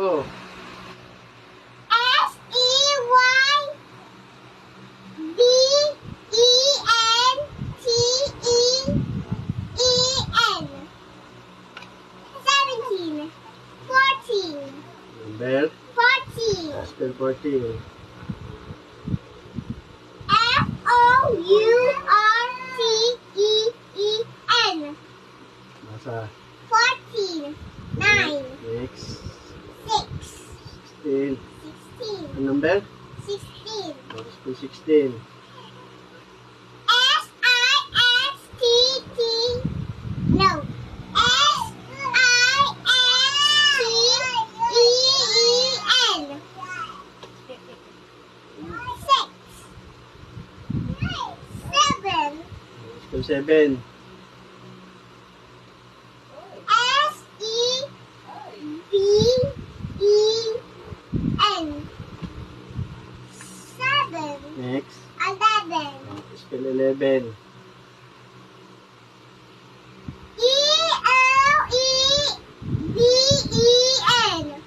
Oh, S E Y B E N T E E N. Seventeen. Fourteen. Fourteen. Spell 14. F O U R T E E N. Nasa Fourteen. Nine. Six. 16. Sixteen. Ang number? Sixteen. Oh, spell 16. S I S T T. No. S I S T E E N. Six. Seven. Spell 7. S E B E N. Seven. Next. Eleven. Oh, spell 11. E L E B E N.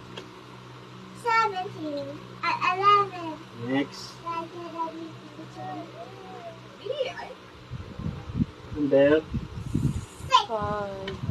Seventeen. Uh, eleven. Next. Number? Six. Five.